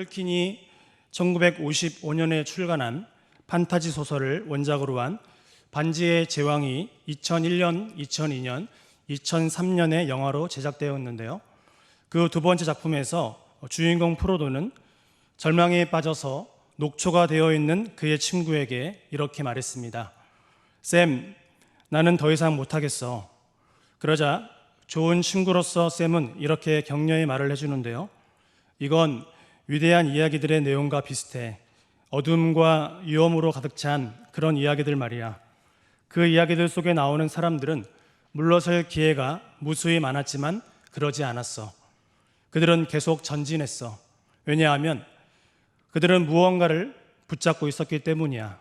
톨킨이 1955년에 출간한 판타지 소설을 원작으로 한 반지의 제왕이 2001년, 2002년, 2003년에 영화로 제작되었는데요. 그 두 번째 작품에서 주인공 프로도는 절망에 빠져서 녹초가 되어 있는 그의 친구에게 이렇게 말했습니다. 샘, 나는 더 이상 못하겠어. 그러자 좋은 친구로서 샘은 이렇게 격려의 말을 해주는데요. 이건 위대한 이야기들의 내용과 비슷해. 어둠과 위험으로 가득 찬 그런 이야기들 말이야. 그 이야기들 속에 나오는 사람들은 물러설 기회가 무수히 많았지만 그러지 않았어. 그들은 계속 전진했어. 왜냐하면 그들은 무언가를 붙잡고 있었기 때문이야.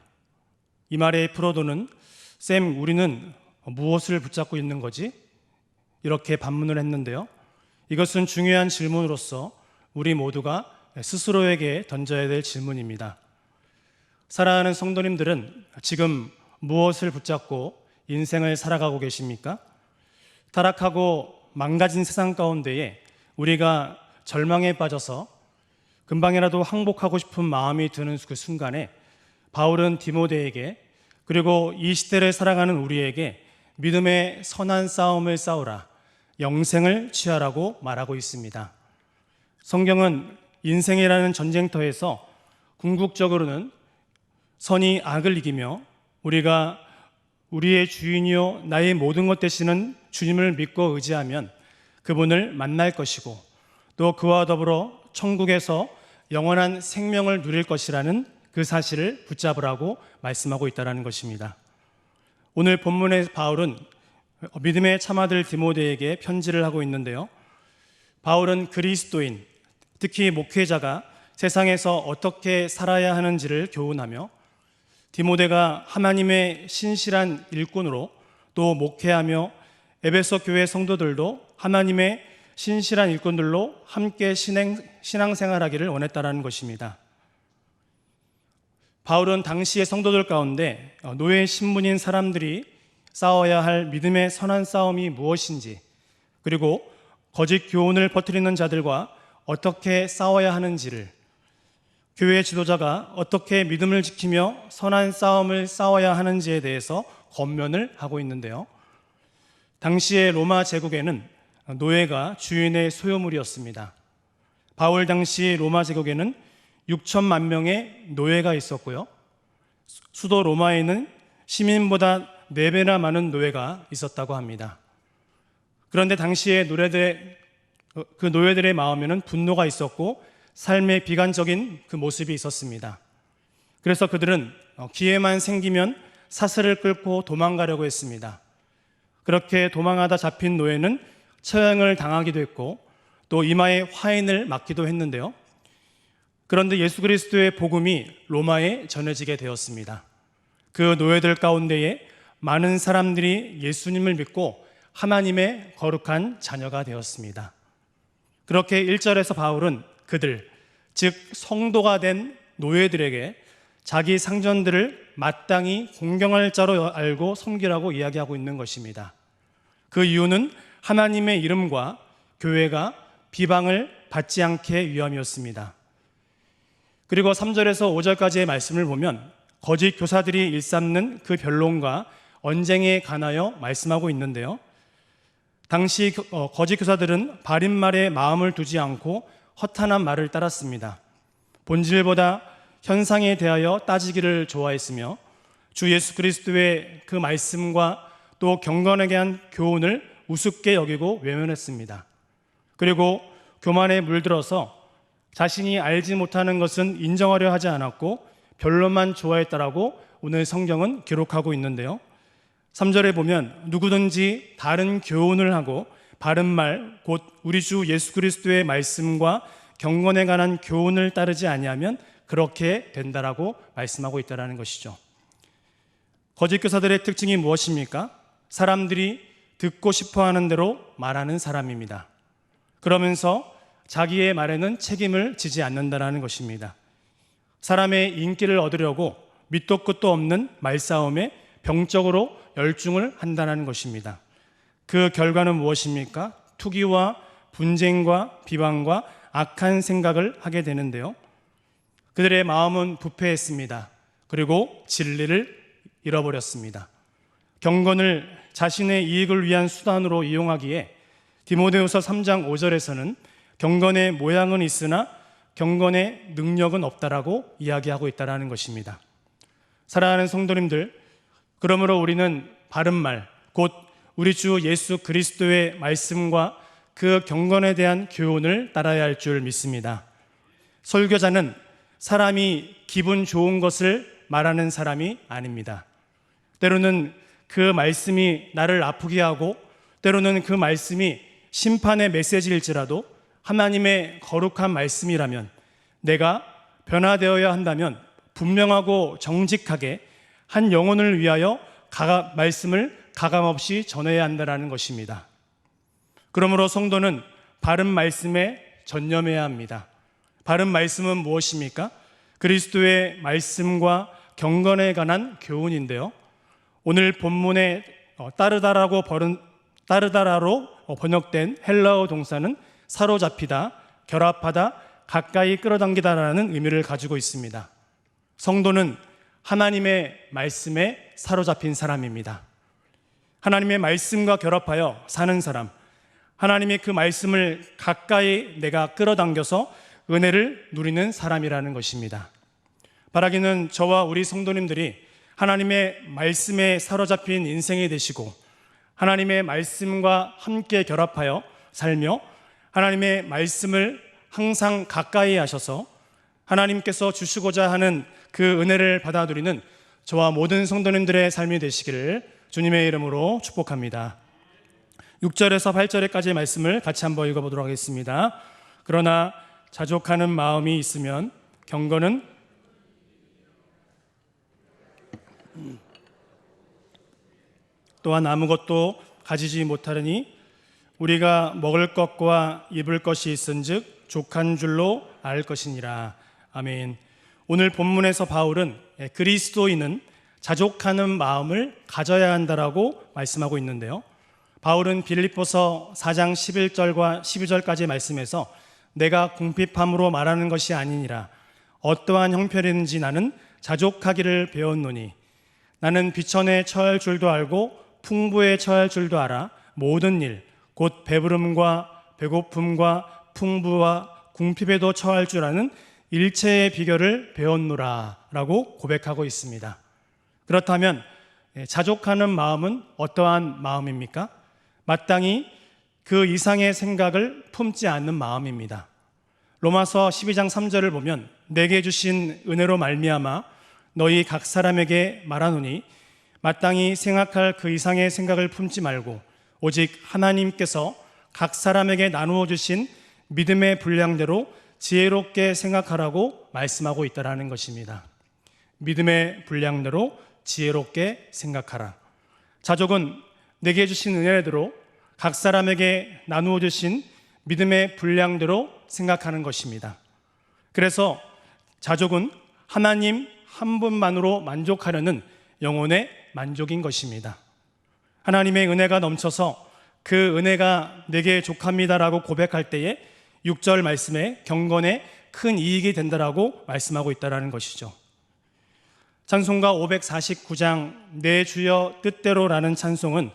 이 말에 프로도는 쌤, 우리는 무엇을 붙잡고 있는 거지? 이렇게 반문을 했는데요. 이것은 중요한 질문으로서 우리 모두가 스스로에게 던져야 될 질문입니다. 사랑하는 성도님들은 지금 무엇을 붙잡고 인생을 살아가고 계십니까? 타락하고 망가진 세상 가운데에 우리가 절망에 빠져서 금방이라도 항복하고 싶은 마음이 드는 그 순간에 바울은 디모데에게 그리고 이 시대를 살아가는 우리에게 믿음의 선한 싸움을 싸우라 영생을 취하라고 말하고 있습니다. 성경은 인생이라는 전쟁터에서 궁극적으로는 선이 악을 이기며 우리가 우리의 주인이요 나의 모든 것 되시는 주님을 믿고 의지하면 그분을 만날 것이고 또 그와 더불어 천국에서 영원한 생명을 누릴 것이라는 그 사실을 붙잡으라고 말씀하고 있다는 것입니다. 오늘 본문의 바울은 믿음의 참아들 디모데에게 편지를 하고 있는데요. 바울은 그리스도인, 특히 목회자가 세상에서 어떻게 살아야 하는지를 교훈하며 디모데가 하나님의 신실한 일꾼으로 또 목회하며 에베소 교회 성도들도 하나님의 신실한 일꾼들로 함께 신행, 신앙 생활하기를 원했다라는 것입니다. 바울은 당시의 성도들 가운데 노예 신분인 사람들이 싸워야 할 믿음의 선한 싸움이 무엇인지 그리고 거짓 교훈을 퍼뜨리는 자들과 어떻게 싸워야 하는지를 교회 지도자가 어떻게 믿음을 지키며 선한 싸움을 싸워야 하는지에 대해서 권면을 하고 있는데요. 당시의 로마 제국에는 노예가 주인의 소유물이었습니다. 바울 당시 로마 제국에는 6천만 명의 노예가 있었고요. 수도 로마에는 시민보다 4배나 많은 노예가 있었다고 합니다. 그런데 당시의 그 노예들의 마음에는 분노가 있었고 삶의 비관적인 그 모습이 있었습니다. 그래서 그들은 기회만 생기면 사슬을 끌고 도망가려고 했습니다. 그렇게 도망하다 잡힌 노예는 처형을 당하기도 했고 또 이마에 화인을 맞기도 했는데요. 그런데 예수 그리스도의 복음이 로마에 전해지게 되었습니다. 그 노예들 가운데에 많은 사람들이 예수님을 믿고 하나님의 거룩한 자녀가 되었습니다. 그렇게 1절에서 바울은 그들, 즉 성도가 된 노예들에게 자기 상전들을 마땅히 공경할 자로 알고 섬기라고 이야기하고 있는 것입니다. 그 이유는 하나님의 이름과 교회가 비방을 받지 않게 위함이었습니다. 그리고 3절에서 5절까지의 말씀을 보면 거짓 교사들이 일삼는 그 변론과 언쟁에 관하여 말씀하고 있는데요. 당시 어, 거짓 교사들은 바린 말에 마음을 두지 않고 허탄한 말을 따랐습니다. 본질보다 현상에 대하여 따지기를 좋아했으며 주 예수 그리스도의 그 말씀과 또 경건하게 한 교훈을 우습게 여기고 외면했습니다. 그리고 교만에 물들어서 자신이 알지 못하는 것은 인정하려 하지 않았고 별로만 좋아했다라고 오늘 성경은 기록하고 있는데요. 3절에 보면 누구든지 다른 교훈을 하고 바른 말, 곧 우리 주 예수 그리스도의 말씀과 경건에 관한 교훈을 따르지 아니하면 그렇게 된다라고 말씀하고 있다라는 것이죠. 거짓 교사들의 특징이 무엇입니까? 사람들이 듣고 싶어 하는 대로 말하는 사람입니다. 그러면서 자기의 말에는 책임을 지지 않는다라는 것입니다. 사람의 인기를 얻으려고 밑도 끝도 없는 말싸움에 병적으로 열중을 한다는 것입니다. 그 결과는 무엇입니까? 투기와 분쟁과 비방과 악한 생각을 하게 되는데요. 그들의 마음은 부패했습니다. 그리고 진리를 잃어버렸습니다. 경건을 자신의 이익을 위한 수단으로 이용하기에 디모데후서 3장 5절에서는 경건의 모양은 있으나 경건의 능력은 없다라고 이야기하고 있다라는 것입니다. 사랑하는 성도님들, 그러므로 우리는 바른 말, 곧 우리 주 예수 그리스도의 말씀과 그 경건에 대한 교훈을 따라야 할 줄 믿습니다. 설교자는 사람이 기분 좋은 것을 말하는 사람이 아닙니다. 때로는 그 말씀이 나를 아프게 하고 때로는 그 말씀이 심판의 메시지일지라도 하나님의 거룩한 말씀이라면 내가 변화되어야 한다면 분명하고 정직하게 한 영혼을 위하여 가가, 말씀을 가감없이 전해야 한다는 것입니다. 그러므로 성도는 바른 말씀에 전념해야 합니다. 바른 말씀은 무엇입니까? 그리스도의 말씀과 경건에 관한 교훈인데요. 오늘 본문에 어, 따르다라고 버른, 따르다라로 어, 번역된 헬라어 동사는 사로잡히다, 결합하다, 가까이 끌어당기다라는 의미를 가지고 있습니다. 성도는 하나님의 말씀에 사로잡힌 사람입니다. 하나님의 말씀과 결합하여 사는 사람, 하나님의 그 말씀을 가까이 내가 끌어당겨서 은혜를 누리는 사람이라는 것입니다. 바라기는 저와 우리 성도님들이 하나님의 말씀에 사로잡힌 인생이 되시고 하나님의 말씀과 함께 결합하여 살며 하나님의 말씀을 항상 가까이 하셔서 하나님께서 주시고자 하는 그 은혜를 받아 누리는 저와 모든 성도님들의 삶이 되시기를 주님의 이름으로 축복합니다. 6절에서 8절까지의 말씀을 같이 한번 읽어보도록 하겠습니다. 그러나 자족하는 마음이 있으면 경건은 또한 아무것도 가지지 못하느니 우리가 먹을 것과 입을 것이 있은즉 족한 줄로 알 것이니라. 아멘. 오늘 본문에서 바울은 그리스도인은 자족하는 마음을 가져야 한다라고 말씀하고 있는데요. 바울은 빌립보서 4장 11절과 12절까지 말씀에서 내가 궁핍함으로 말하는 것이 아니니라 어떠한 형편이든지 나는 자족하기를 배웠노니 나는 비천에 처할 줄도 알고 풍부에 처할 줄도 알아 모든 일 곧 배부름과 배고픔과 풍부와 궁핍에도 처할 줄 아는 일체의 비결을 배웠노라라고 고백하고 있습니다. 그렇다면 예, 자족하는 마음은 어떠한 마음입니까? 마땅히 그 이상의 생각을 품지 않는 마음입니다. 로마서 12장 3절을 보면 내게 주신 은혜로 말미암아 너희 각 사람에게 말하노니 마땅히 생각할 그 이상의 생각을 품지 말고 오직 하나님께서 각 사람에게 나누어 주신 믿음의 분량대로 지혜롭게 생각하라고 말씀하고 있다라는 것입니다. 믿음의 분량대로 지혜롭게 생각하라. 자족은 내게 주신 은혜대로 각 사람에게 나누어 주신 믿음의 분량대로 생각하는 것입니다. 그래서 자족은 하나님 한 분만으로 만족하려는 영혼의 만족인 것입니다. 하나님의 은혜가 넘쳐서 그 은혜가 내게 족합니다라고 고백할 때에 6절 말씀에 경건에 큰 이익이 된다라고 말씀하고 있다라는 것이죠. 찬송가 549장 내 주여 뜻대로라는 찬송은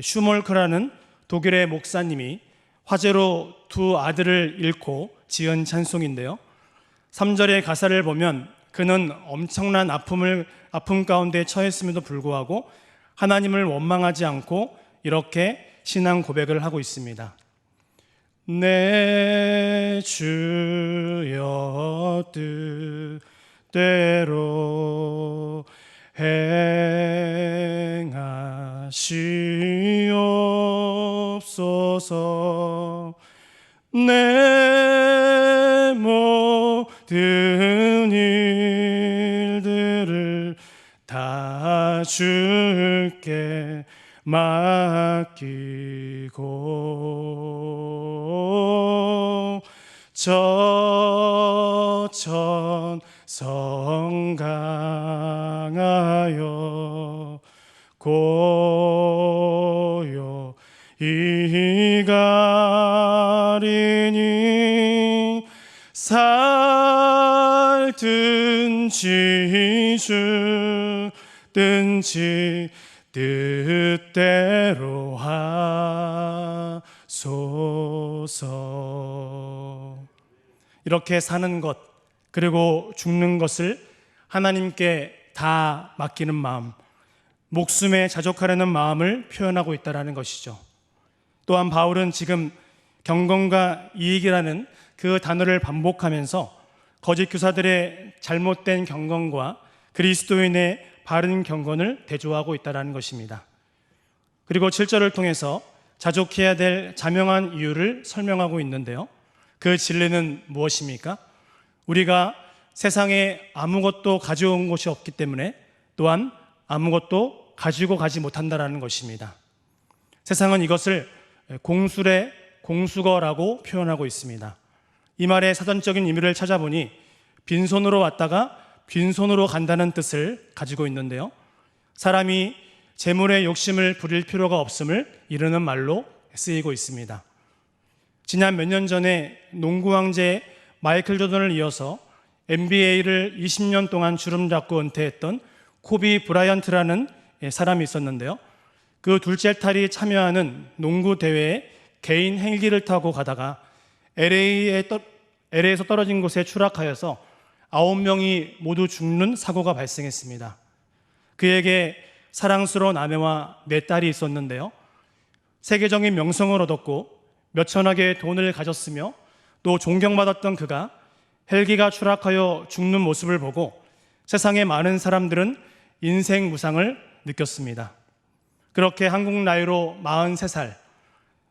슈몰크라는 독일의 목사님이 화재로 두 아들을 잃고 지은 찬송인데요. 3절의 가사를 보면 그는 엄청난 아픔을 아픔 가운데 처했음에도 불구하고 하나님을 원망하지 않고 이렇게 신앙 고백을 하고 있습니다. 내 주여 뜻대로 행하시옵소서. 내 모든 일들을 다 주께 맡기고 저천 성강하여 고요 이가리니 살 얼마든지 주든지 뜻대로 하소서. 이렇게 사는 것, 그리고 죽는 것을 하나님께 다 맡기는 마음, 목숨에 자족하려는 마음을 표현하고 있다는 것이죠. 또한 바울은 지금 경건과 이익이라는 그 단어를 반복하면서 거짓 교사들의 잘못된 경건과 그리스도인의 바른 경건을 대조하고 있다는 것입니다. 그리고 7절을 통해서 자족해야 될 자명한 이유를 설명하고 있는데요. 그 진리는 무엇입니까? 우리가 세상에 아무것도 가져온 것이 없기 때문에 또한 아무것도 가지고 가지 못한다라는 것입니다. 세상은 이것을 공술의 공수거라고 표현하고 있습니다. 이 말의 사전적인 의미를 찾아보니 빈손으로 왔다가 빈손으로 간다는 뜻을 가지고 있는데요. 사람이 재물의 욕심을 부릴 필요가 없음을 이르는 말로 쓰이고 있습니다. 지난 몇 년 전에 농구 황제 마이클 조던을 이어서 NBA를 20년 동안 주름 잡고 은퇴했던 코비 브라이언트라는 사람이 있었는데요. 그 둘째 탈이 참여하는 농구 대회에 개인 헬기를 타고 가다가 LA에 떠, LA에서 떨어진 곳에 추락하여서 아홉 명이 모두 죽는 사고가 발생했습니다. 그에게 사랑스러운 아내와 네 딸이 있었는데요. 세계적인 명성을 얻었고 몇천억의 돈을 가졌으며 또 존경받았던 그가 헬기가 추락하여 죽는 모습을 보고 세상의 많은 사람들은 인생 무상을 느꼈습니다. 그렇게 한국 나이로 43살,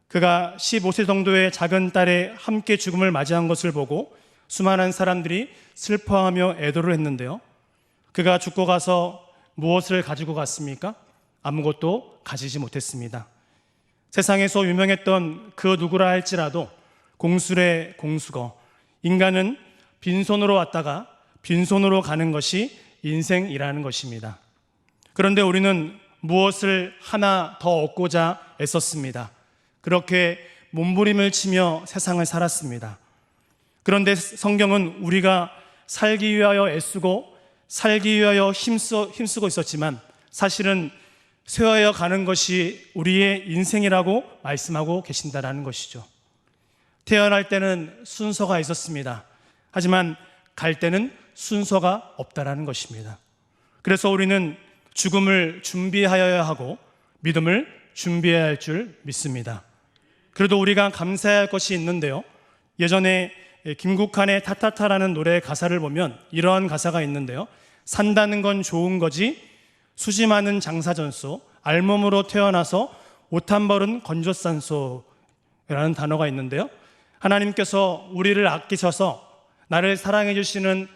그가 15세 정도의 작은 딸의 함께 죽음을 맞이한 것을 보고 수많은 사람들이 슬퍼하며 애도를 했는데요. 그가 죽고 가서 무엇을 가지고 갔습니까? 아무것도 가지지 못했습니다. 세상에서 유명했던 그 누구라 할지라도 공술의 공수거, 인간은 빈손으로 왔다가 빈손으로 가는 것이 인생이라는 것입니다. 그런데 우리는 무엇을 하나 더 얻고자 애썼습니다. 그렇게 몸부림을 치며 세상을 살았습니다. 그런데 성경은 우리가 살기 위하여 애쓰고 살기 위하여 힘쓰, 힘쓰고 있었지만 사실은 쇠하여 가는 것이 우리의 인생이라고 말씀하고 계신다라는 것이죠. 태어날 때는 순서가 있었습니다. 하지만 갈 때는 순서가 없다라는 것입니다. 그래서 우리는 죽음을 준비하여야 하고 믿음을 준비해야 할 줄 믿습니다. 그래도 우리가 감사해야 할 것이 있는데요. 예전에 김국환의 타타타라는 노래의 가사를 보면 이러한 가사가 있는데요. 산다는 건 좋은 거지 많은 장사전소 알몸으로 태어나서 옷한 벌은 건조산소라는 단어가 있는데요. 하나님께서 우리를 아끼셔서 나를 사랑해 주시는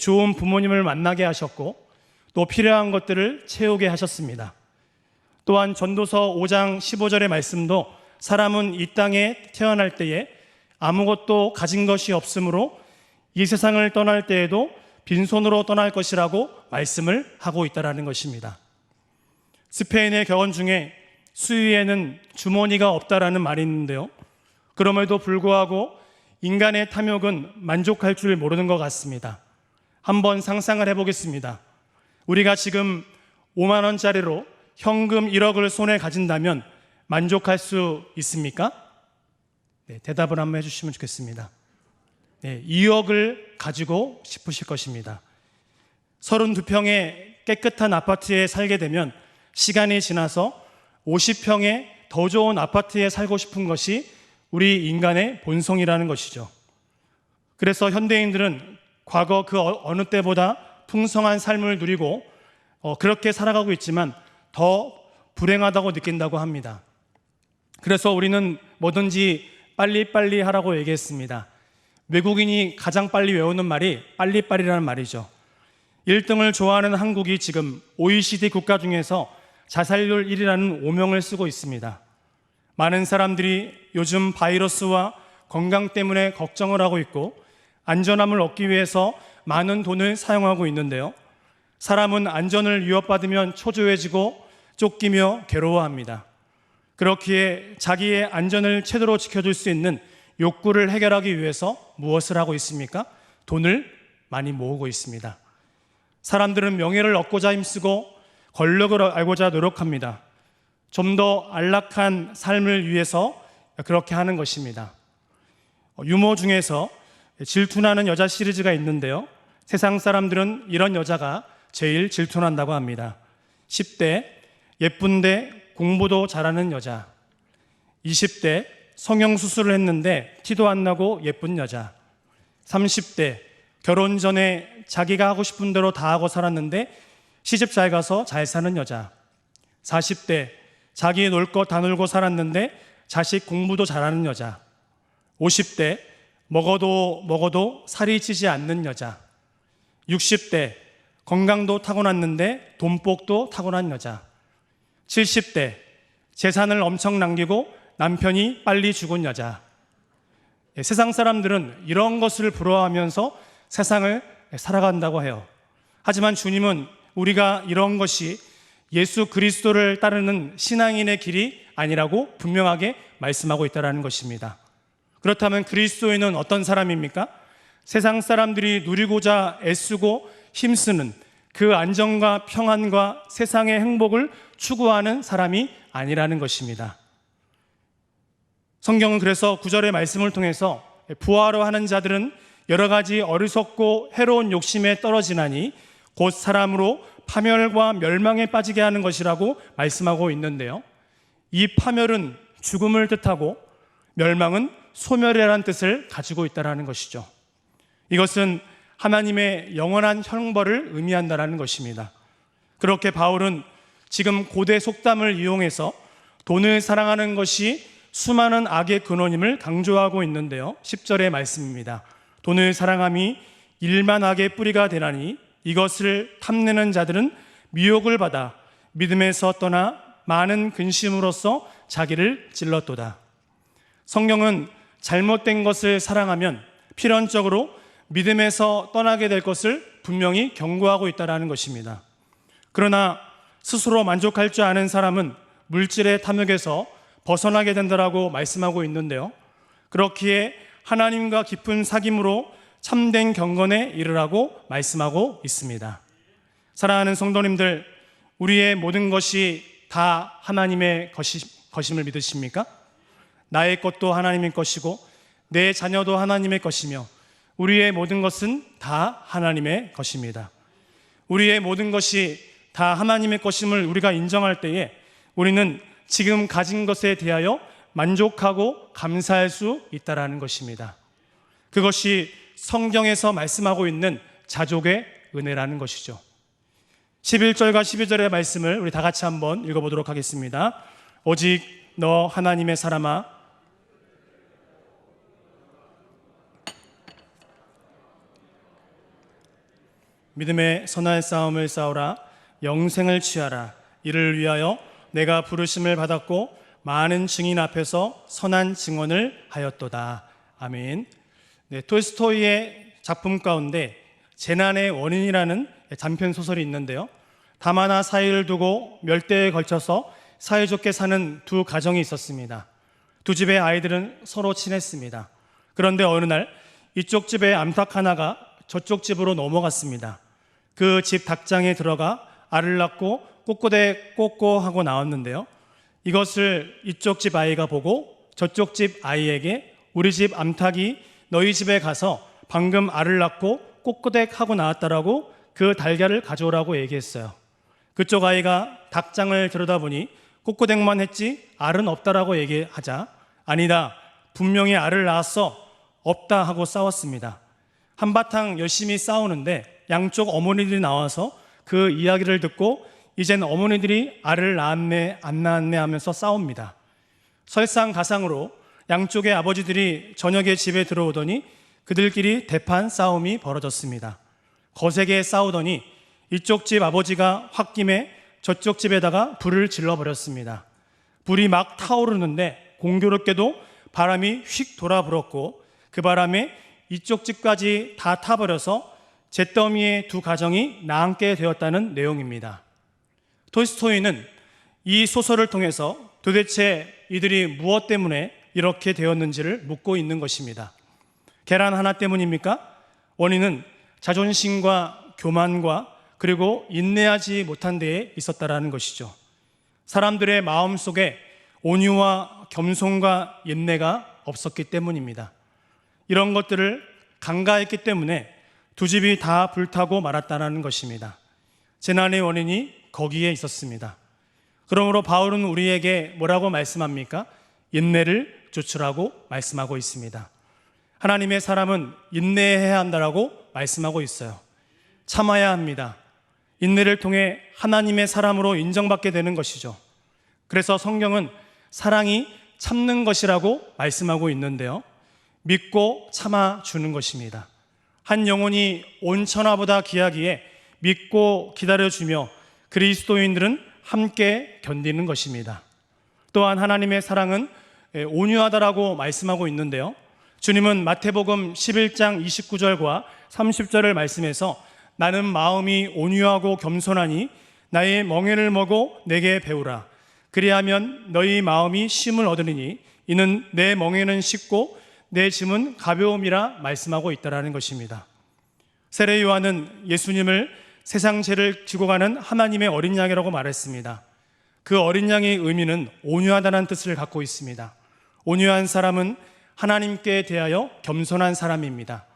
좋은 부모님을 만나게 하셨고 또 필요한 것들을 채우게 하셨습니다. 또한 전도서 5장 15절의 말씀도 사람은 이 땅에 태어날 때에 아무것도 가진 것이 없으므로 이 세상을 떠날 때에도 빈손으로 떠날 것이라고 말씀을 하고 있다라는 것입니다. 스페인의 격언 중에 수위에는 주머니가 없다라는 말이 있는데요. 그럼에도 불구하고 인간의 탐욕은 만족할 줄 모르는 것 같습니다. 한번 상상을 해보겠습니다. 우리가 지금 5만 원짜리로 현금 1억을 손에 가진다면 만족할 수 있습니까? 네, 대답을 한번 해주시면 좋겠습니다. 네, 2억을 가지고 싶으실 것입니다. 32평의 깨끗한 아파트에 살게 되면 시간이 지나서 50평의 더 좋은 아파트에 살고 싶은 것이 우리 인간의 본성이라는 것이죠. 그래서 현대인들은 과거 그 어- 어느 때보다 풍성한 삶을 누리고 어, 그렇게 살아가고 있지만 더 불행하다고 느낀다고 합니다. 그래서 우리는 뭐든지 빨리빨리 하라고 얘기했습니다. 외국인이 가장 빨리 외우는 말이 빨리빨리라는 말이죠. 1등을 좋아하는 한국이 지금 OECD 국가 중에서 자살률 1위라는 오명을 쓰고 있습니다. 많은 사람들이 요즘 바이러스와 건강 때문에 걱정을 하고 있고 안전함을 얻기 위해서 많은 돈을 사용하고 있는데요. 사람은 안전을 위협받으면 초조해지고 쫓기며 괴로워합니다. 그렇기에 자기의 안전을 최대로 지켜줄 수 있는 욕구를 해결하기 위해서 무엇을 하고 있습니까? 돈을 많이 모으고 있습니다. 사람들은 명예를 얻고자 힘쓰고 권력을 알고자 노력합니다. 좀 더 안락한 삶을 위해서 그렇게 하는 것입니다. 유머 중에서 질투나는 여자 시리즈가 있는데요. 세상 사람들은 이런 여자가 제일 질투난다고 합니다. 10대 예쁜데 공부도 잘하는 여자. 20대 성형 수술을 했는데 티도 안 나고 예쁜 여자. 30대 결혼 전에 자기가 하고 싶은 대로 다 하고 살았는데 시집 잘 가서 잘 사는 여자. 40대 자기 놀 거 다 놀고 살았는데 자식 공부도 잘하는 여자. 50대 먹어도 먹어도 살이 찌지 않는 여자. 60대 건강도 타고났는데 돈복도 타고난 여자. 70대 재산을 엄청 남기고 남편이 빨리 죽은 여자. 예, 세상 사람들은 이런 것을 부러워하면서 세상을 살아간다고 해요. 하지만 주님은 우리가 이런 것이 예수 그리스도를 따르는 신앙인의 길이 아니라고 분명하게 말씀하고 있다는 것입니다. 그렇다면 그리스도인은 어떤 사람입니까? 세상 사람들이 누리고자 애쓰고 힘쓰는 그 안정과 평안과 세상의 행복을 추구하는 사람이 아니라는 것입니다. 성경은 그래서 구절의 말씀을 통해서 부하로 하는 자들은 여러 가지 어리석고 해로운 욕심에 떨어지나니 곧 사람으로 파멸과 멸망에 빠지게 하는 것이라고 말씀하고 있는데요. 이 파멸은 죽음을 뜻하고 멸망은 소멸이라는 뜻을 가지고 있다는 것이죠. 이것은 하나님의 영원한 형벌을 의미한다는 것입니다. 그렇게 바울은 지금 고대 속담을 이용해서 돈을 사랑하는 것이 수많은 악의 근원임을 강조하고 있는데요. 10절의 말씀입니다. 돈을 사랑함이 일만 악의 뿌리가 되나니 이것을 탐내는 자들은 미혹을 받아 믿음에서 떠나 많은 근심으로써 자기를 찔렀도다. 성경은 잘못된 것을 사랑하면 필연적으로 믿음에서 떠나게 될 것을 분명히 경고하고 있다는 것입니다. 그러나 스스로 만족할 줄 아는 사람은 물질의 탐욕에서 벗어나게 된다라고 말씀하고 있는데요. 그렇기에 하나님과 깊은 사귐으로 참된 경건에 이르라고 말씀하고 있습니다. 사랑하는 성도님들, 우리의 모든 것이 다 하나님의 것이, 것임을 믿으십니까? 나의 것도 하나님의 것이고 내 자녀도 하나님의 것이며 우리의 모든 것은 다 하나님의 것입니다. 우리의 모든 것이 다 하나님의 것임을 우리가 인정할 때에 우리는 지금 가진 것에 대하여 만족하고 감사할 수 있다라는 것입니다. 그것이 성경에서 말씀하고 있는 자족의 은혜라는 것이죠. 11절과 12절의 말씀을 우리 다 같이 한번 읽어보도록 하겠습니다. 오직 너 하나님의 사람아 믿음의 선한 싸움을 싸우라 영생을 취하라 이를 위하여 내가 부르심을 받았고 많은 증인 앞에서 선한 증언을 하였도다 아멘. 네, 톨스토이의 작품 가운데 재난의 원인이라는 단편 소설이 있는데요. 다마나 사이를 두고 멸대에 걸쳐서 사이좋게 사는 두 가정이 있었습니다. 두 집의 아이들은 서로 친했습니다. 그런데 어느 날 이쪽 집의 암탉 하나가 저쪽 집으로 넘어갔습니다. 그 집 닭장에 들어가 알을 낳고 꼬꼬대 꼬꼬 하고 나왔는데요. 이것을 이쪽 집 아이가 보고 저쪽 집 아이에게 우리 집 암탉이 너희 집에 가서 방금 알을 낳고 꼬꼬댁 하고 나왔다라고 그 달걀을 가져오라고 얘기했어요. 그쪽 아이가 닭장을 들여다보니 꼬꼬댁만 했지 알은 없다라고 얘기하자 아니다 분명히 알을 낳았어 없다 하고 싸웠습니다. 한바탕 열심히 싸우는데 양쪽 어머니들이 나와서 그 이야기를 듣고 이젠 어머니들이 알을 낳았네 안 낳았네 하면서 싸웁니다. 설상 가상으로 양쪽의 아버지들이 저녁에 집에 들어오더니 그들끼리 대판 싸움이 벌어졌습니다. 거세게 싸우더니 이쪽 집 아버지가 홧김에 저쪽 집에다가 불을 질러버렸습니다. 불이 막 타오르는데 공교롭게도 바람이 휙 돌아 불었고 그 바람에 이쪽 집까지 다 타버려서 잿더미의 두 가정이 나앉게 되었다는 내용입니다. 톨스토이는 이 소설을 통해서 도대체 이들이 무엇 때문에 이렇게 되었는지를 묻고 있는 것입니다. 계란 하나 때문입니까? 원인은 자존심과 교만과 그리고 인내하지 못한 데에 있었다라는 것이죠. 사람들의 마음 속에 온유와 겸손과 인내가 없었기 때문입니다. 이런 것들을 간과했기 때문에 두 집이 다 불타고 말았다는 것입니다. 재난의 원인이 거기에 있었습니다. 그러므로 바울은 우리에게 뭐라고 말씀합니까? 인내를 조출하고 말씀하고 있습니다. 하나님의 사람은 인내해야 한다라고 말씀하고 있어요. 참아야 합니다. 인내를 통해 하나님의 사람으로 인정받게 되는 것이죠. 그래서 성경은 사랑이 참는 것이라고 말씀하고 있는데요. 믿고 참아 주는 것입니다. 한 영혼이 온 천하보다 귀하기에 믿고 기다려주며 그리스도인들은 함께 견디는 것입니다. 또한 하나님의 사랑은 온유하다라고 말씀하고 있는데요. 주님은 마태복음 11장 29절과 30절을 말씀해서 나는 마음이 온유하고 겸손하니 나의 멍에를 먹어 내게 배우라. 그리하면 너희 마음이 쉼을 얻으리니 이는 내 멍에는 쉽고 내 짐은 가벼움이라 말씀하고 있다라는 것입니다. 세례 요한은 예수님을 세상 죄를 지고 가는 하나님의 어린 양이라고 말했습니다. 그 어린 양의 의미는 온유하다는 뜻을 갖고 있습니다. 온유한 사람은 하나님께 대하여 겸손한 사람입니다.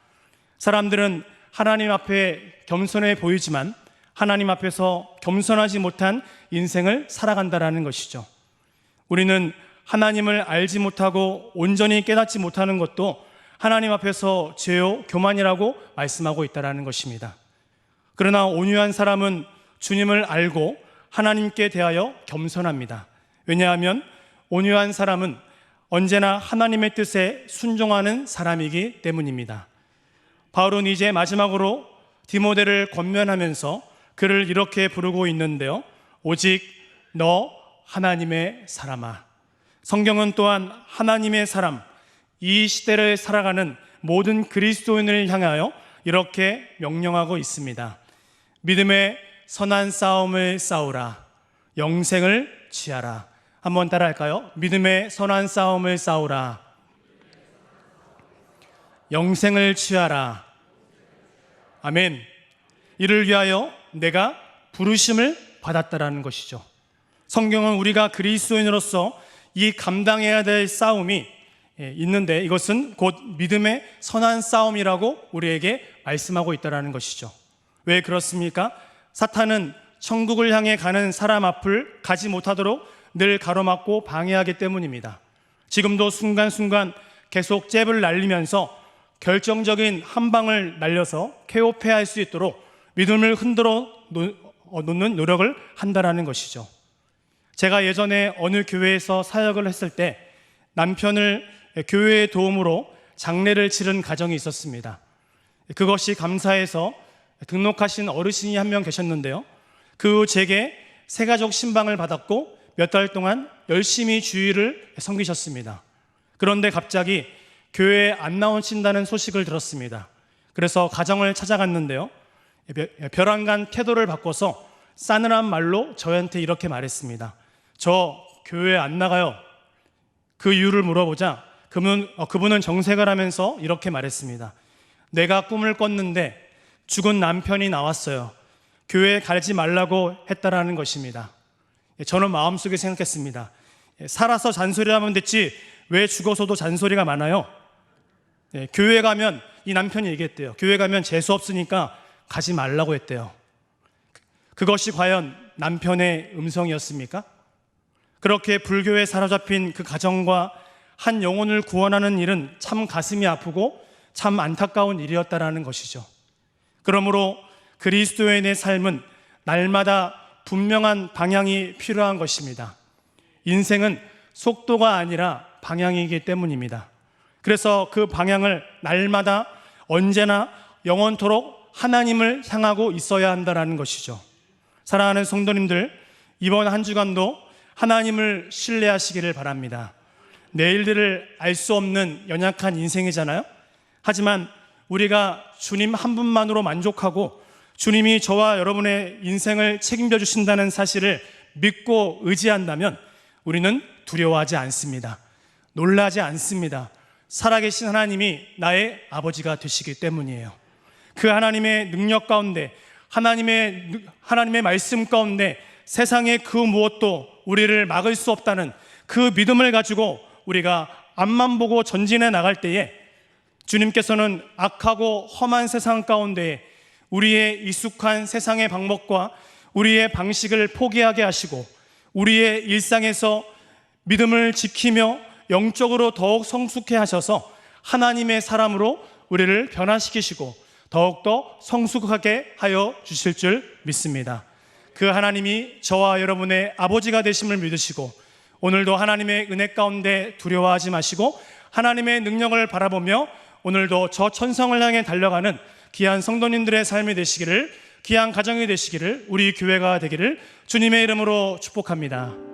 사람들은 하나님 앞에 겸손해 보이지만 하나님 앞에서 겸손하지 못한 인생을 살아간다라는 것이죠. 우리는 하나님을 알지 못하고 온전히 깨닫지 못하는 것도 하나님 앞에서 죄요 교만이라고 말씀하고 있다라는 것입니다. 그러나 온유한 사람은 주님을 알고 하나님께 대하여 겸손합니다. 왜냐하면 온유한 사람은 언제나 하나님의 뜻에 순종하는 사람이기 때문입니다. 바울은 이제 마지막으로 디모데를 권면하면서 그를 이렇게 부르고 있는데요. 오직 너 하나님의 사람아. 성경은 또한 하나님의 사람, 이 시대를 살아가는 모든 그리스도인을 향하여 이렇게 명령하고 있습니다. 믿음의 선한 싸움을 싸우라. 영생을 취하라. 한번 따라 할까요? 믿음의 선한 싸움을 싸우라. 영생을 취하라. 아멘. 이를 위하여 내가 부르심을 받았다라는 것이죠. 성경은 우리가 그리스도인으로서 이 감당해야 될 싸움이 예, 있는데 이것은 곧 믿음의 선한 싸움이라고 우리에게 말씀하고 있다라는 것이죠. 왜 그렇습니까? 사탄은 천국을 향해 가는 사람 앞을 가지 못하도록 늘 가로막고 방해하기 때문입니다. 지금도 순간순간 계속 잽을 날리면서 결정적인 한 방을 날려서 쾌오패할 수 있도록 믿음을 흔들어 어, 놓는 노력을 한다라는 것이죠. 제가 예전에 어느 교회에서 사역을 했을 때 남편을 교회의 도움으로 장례를 치른 가정이 있었습니다. 그것이 감사해서 등록하신 어르신이 한 명 계셨는데요. 그 후 제게 새가족 신방을 받았고 몇 달 동안 열심히 주의를 섬기셨습니다. 그런데 갑자기 교회에 안 나오신다는 소식을 들었습니다. 그래서 가정을 찾아갔는데요. 벼랑간 태도를 바꿔서 싸늘한 말로 저한테 이렇게 말했습니다. 저 교회 안 나가요. 그 이유를 물어보자 그분, 어, 그분은 정색을 하면서 이렇게 말했습니다. 내가 꿈을 꿨는데 죽은 남편이 나왔어요. 교회에 가지 말라고 했다라는 것입니다. 예, 저는 마음속에 생각했습니다. 예, 살아서 잔소리하면 됐지 왜 죽어서도 잔소리가 많아요? 예, 교회 가면 이 남편이 얘기했대요. 교회 가면 재수 없으니까 가지 말라고 했대요. 그것이 과연 남편의 음성이었습니까? 그렇게 불교에 사로잡힌 그 가정과 한 영혼을 구원하는 일은 참 가슴이 아프고 참 안타까운 일이었다라는 것이죠. 그러므로 그리스도인의 삶은 날마다 분명한 방향이 필요한 것입니다. 인생은 속도가 아니라 방향이기 때문입니다. 그래서 그 방향을 날마다 언제나 영원토록 하나님을 향하고 있어야 한다라는 것이죠. 사랑하는 성도님들, 이번 한 주간도 하나님을 신뢰하시기를 바랍니다. 내일들을 알 수 없는 연약한 인생이잖아요. 하지만 우리가 주님 한 분만으로 만족하고 주님이 저와 여러분의 인생을 책임져 주신다는 사실을 믿고 의지한다면 우리는 두려워하지 않습니다. 놀라지 않습니다. 살아계신 하나님이 나의 아버지가 되시기 때문이에요. 그 하나님의 능력 가운데 하나님의 느- 하나님의 말씀 가운데 세상의 그 무엇도 우리를 막을 수 없다는 그 믿음을 가지고 우리가 앞만 보고 전진해 나갈 때에 주님께서는 악하고 험한 세상 가운데 우리의 익숙한 세상의 방법과 우리의 방식을 포기하게 하시고 우리의 일상에서 믿음을 지키며 영적으로 더욱 성숙해 하셔서 하나님의 사람으로 우리를 변화시키시고 더욱더 성숙하게 하여 주실 줄 믿습니다. 그 하나님이 저와 여러분의 아버지가 되심을 믿으시고 오늘도 하나님의 은혜 가운데 두려워하지 마시고 하나님의 능력을 바라보며 오늘도 저 천성을 향해 달려가는 귀한 성도님들의 삶이 되시기를 귀한 가정이 되시기를 우리 교회가 되기를 주님의 이름으로 축복합니다.